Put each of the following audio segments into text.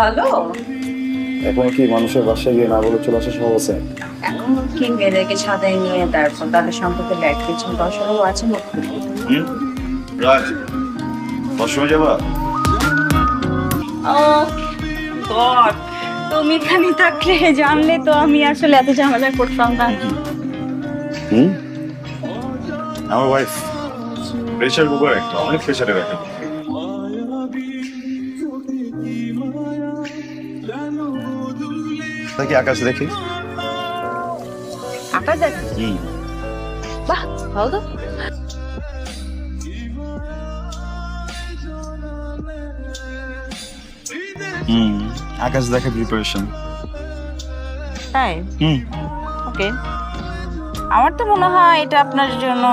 ভালো? এখন কি মানুষের বাসায় গিয়ে না বলে চলে আসা সহজ আছে? এখন কি মেয়েদেরকে ছাদাই নিয়ে তারপর তাদের সম্পর্কে লাইট কিছু দশরও আছে মুখ্য রাজ যাবা? ও গড তুমি এখানে থাকলে জানলে তো আমি আসলে এত ঝামেলা করতাম না। হুম? আমার ওয়াইফ প্রেশার কুকার একটা অনেক প্রেশারে রাখে। দেখি আকাশ দেখি। আকাশ দেখি। বাহ ভালো তো। হুম আকাশ দেখে প্রিপারেশন তাই? হুম। ওকে আমার তো মনে হয় এটা আপনার জন্য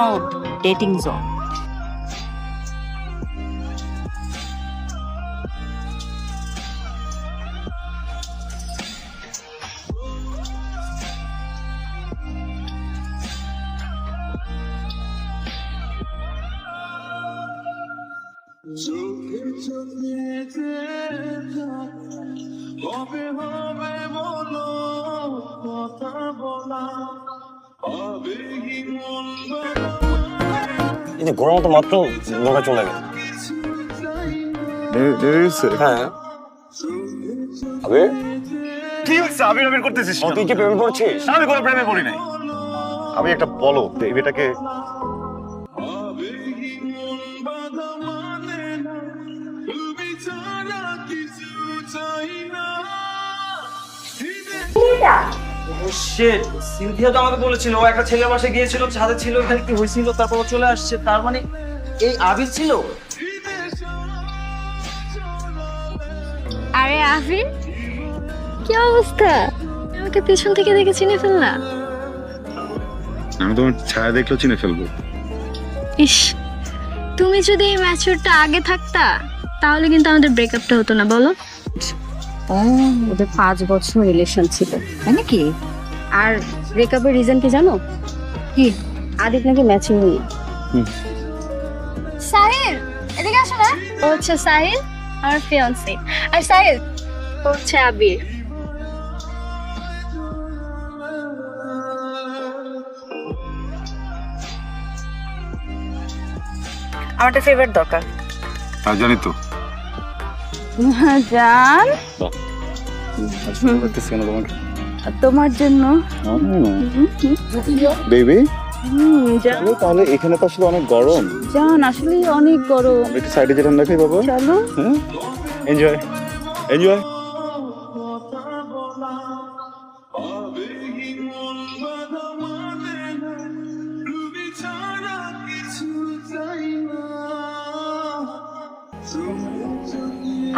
ডেটিং জোন এই যে গরম তো মাত্র নৌকা চলে গেল। হ্যাঁ। আবে কি হচ্ছে আবির আবির করতেছিস তুই কি প্রেমে পড়ছিস? আমি কোনো প্রেমে পড়ি নাই। আমি একটা বলো বেবিটাকে শিট সিনথিয়া তো আমাকে বলেছিল ও একটা ছেলের বাসায় গিয়েছিল ছাদে ছিল এখানে কি হয়েছিল তারপর ও চলে আসছে তার মানে এই আবির ছিল? আরে আফিন কি অবস্থা? আমাকে পেছন থেকে দেখে চিনে ফেললা। আমি তোমার ছায়া দেখলেও চিনে ফেলব। ইস তুমি যদি এই ম্যাচুরটা আগে থাকতা তাহলে কিন্তু আমাদের ব্রেকআপটা হতো না বলো। ও ওদের পাঁচ বছর রিলেশন ছিল তাই নাকি? আর ব্রেকআপের রিজন কি জানো? কি? আদিত নাকি ম্যাচিং নেই সাহিল এদিকে আসো না। ও হচ্ছে সাহিল আমার ফিয়ান্সি আর সাহিল ও হচ্ছে আবির। আমার একটা ফেভারিট দরকার। আর জানি তো। জান। লাগতেছে কেন তোমার তোমার জন্য। বেবি তাহলে এখানে তো আসলে অনেক গরম। জান আসলে অনেক গরম। একটু সাইডে যেতাম দেখাই বাবা চলো। এনজয় এনজয়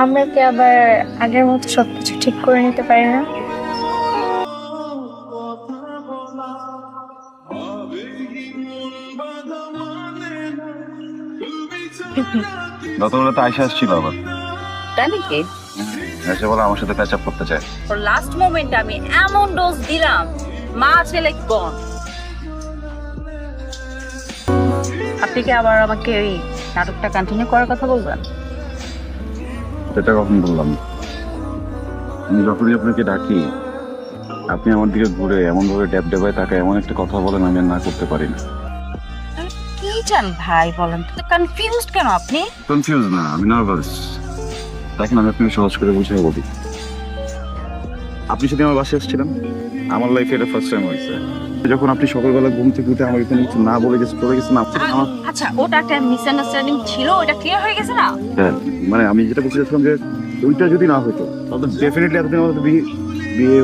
আমরা কি আবার আগের মতো সবকিছু ঠিক করে নিতে পারি না? গতবেলা তো আইসা আসছিল আবার। তাই নাকি? এসে বলে আমার সাথে প্যাচ আপ করতে চায়। ওর লাস্ট মোমেন্টে আমি এমন ডোজ দিলাম মা ছেলে গন আপনি কি আবার আমাকে ওই নাটকটা কন্টিনিউ করার কথা বলবেন? সেটা কখন বললাম? আমি যখনই আপনাকে ডাকি আপনি আমার দিকে ঘুরে এমন ভাবে ড্যাব ড্যাবায় তাকে এমন একটা কথা বলেন আমি আর না করতে পারি না। কি চান ভাই বলেন তো? কনফিউজড কেন আপনি? কনফিউজ না আমি নার্ভাস দেখেন আমি আপনাকে সহজ করে বুঝিয়ে বলি। আপনি সাথে আমার বাসায় এসেছিলেন? আমার লাইফে এটা ফার্স্ট টাইম হয়েছে। যখন আপনি সকালবেলা ঘুম থেকে উঠে আমাকে কোনো কিছু না বলে গেছে চলে গেছেন আপনি আমার আচ্ছা ওটা একটা মিসআন্ডারস্ট্যান্ডিং ছিল ওটা ক্লিয়ার হয়ে গেছে না? হ্যাঁ, মানে আমি যেটা বলতে চাচ্ছিলাম যে ওইটা যদি না হতো তাহলে ডেফিনেটলি এতদিন আমাদের বিয়ে বিয়ে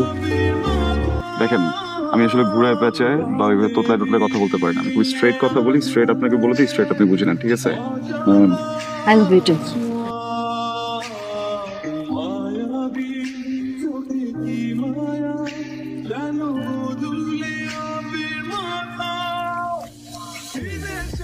দেখেন, আমি আসলে ঘুরে পেঁচে বা ওইভাবে তোতলায় টোতলায় কথা বলতে পারি না। আমি স্ট্রেট কথা বলি স্ট্রেট আপনাকে বলে দিই স্ট্রেট আপনি বুঝে নেন, ঠিক আছে? I two